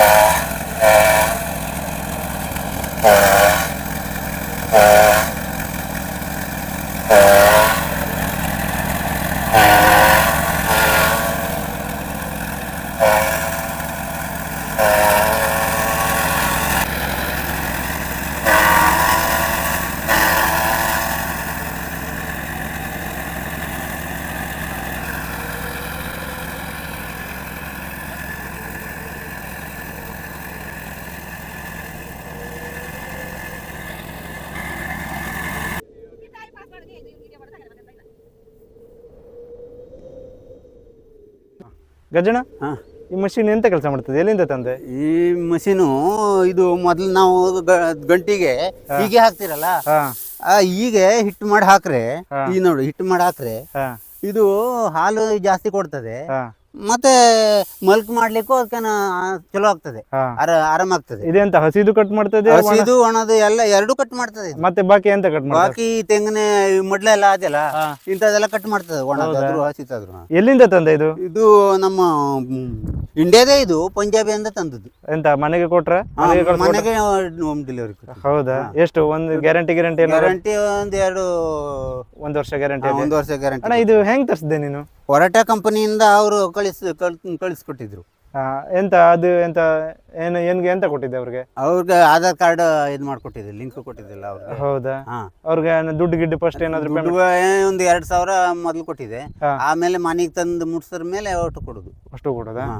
Thank you. ಗಜಣ ಹಾ. ಈ machine ಎಂತ ಕೆಲಸ ಮಾಡ್ತದೆ? ಎಲ್ಲಿಂದ ತಂದೆ? ಈ ಮಷೀನು ಇದು ಮೊದಲು ನಾವು ಗ- ಗಂಟಿಗೆ ಹೀಗೆ ಹಾಕ್ತಿರಲ್ಲ? ಹಾ. ಆ, ಹೀಗೆ ಹಿಟ್ಟು ಮಾಡಿ ಹಾಕ್ರೆ ಈ ನೋಡು ಹಿಟ್ಟು ಮಾಡಿ ಹಾಕ್ರೆ ಹಾ. ಇದು ಹಾಲು ಜಾಸ್ತಿ ಕೊಡ್ತದೆ. ಹಾ. ಮತ್ತೆ ಮಲ್ಕ್ ಮಾಡ್ಲಿಕ್ಕೂ ಅದಕ್ಕೆ ಚಲೋ ಆಗ್ತದೆ. ಹಾ. ಆರ ಆರಾಮಾಗ್ತದೆ ಇದೆಂತ ಹಸಿದು ಕಟ್ ಮಾಡ್ತದೆ ಹಸಿದು ಒಣದು ಎಲ್ಲ ಎರಡು ಕಟ್ ಮಾಡ್ತದೆ ಇದು. ಮತ್ತೆ ಬಾಕಿ ಎಂತ ಕಟ್ ಮಾಡ್ತದೆ ಬಾಕಿ ತೆಂಗಿನ ಮೊಡ್ಲೆ ಎಲ್ಲ ಅದೆಲ್ಲ. ಹಾ. ಇಂಥದ್ದೆಲ್ಲ ಕಟ್ ಮಾಡ್ತದೆ ಒಣದಾದ್ರು ಹಸಿತಾದ್ರು. ಎಲ್ಲಿಂದ ತಂದೆ ಇದು? ಇದು ನಮ್ಮ ಮ್, ಇಂಡಿಯಾದೇ ಇದು ಪಂಜಾಬಿ ಅಂತ ತಂದದ್ದು. ಎಂತ ಮನೆಗೆ ಕೊಟ್ರ? ಮನೆಗೆ ಕಳ್ಸ್ಕೊಟ್ರ? ಮನೆಗೆ ಹೋಮ್ ಡೆಲಿವರಿ ಹೌದಾ? ಎಷ್ಟು ಒಂದು ಗ್ಯಾರಂಟಿ ಗ್ಯಾರಂಟಿ ಎಲ್ಲ ಗ್ಯಾರಂಟಿ ಒಂದ್ ಎರಡು ಒಂದ್ ವರ್ಷ ಗ್ಯಾರಂಟಿ ಒಂದ್ ವರ್ಷ ಗ್ಯಾರಂಟಿ ಅಣ್ಣ ಇದು ಹೆಂಗ್ ತರಿಸಿದೆ ನೀನು? ಹೊರಟ ಕಂಪನಿಯಿಂದ ಅವರು ಕಳಿಸ್ ಕಳ್- ಕಳಿಸ್ಕೊಟ್ಟಿದ್ರು. ಆ, ಎಂತ ಅದು ಎಂತ ಏನು ಏನ್ಗೆ ಎಂತ ಕೊಟ್ಟಿದ್ದೆ ಅವ್ರಿಗೆ? ಅವ್ರಿಗೆ ಆಧಾರ್ ಕಾರ್ಡ್ ಇದು ಮಾಡ್ಕೊಟ್ಟಿದ್ದೆ ಲಿಂಕ್ ಕೊಟ್ಟಿದ್ದಿಲ್ಲ ಅವ್ರಿಗೆ. ಹೌದಾ? ಹಾ. ಅವ್ರಿಗೆ ಏನು ದುಡ್ಡು ಗಿಡ್ಡು ಫಸ್ಟ್ ಏನಾದ್ರು ದುಡ್ಡು payment- ಒಂದು ಎರಡ್ ಸಾವಿರ ಮೊದಲು ಕೊಟ್ಟಿದೆ ಹಾ. ಆಮೇಲೆ ಮನೆಗೆ ತಂದು ಮುಟ್ಸಿದ್ರ ಮೇಲೆ ಒಟ್ಟು ಕೊಡುದು. ಅಷ್ಟು ಕೊಡೋದಾ? ಹಾ.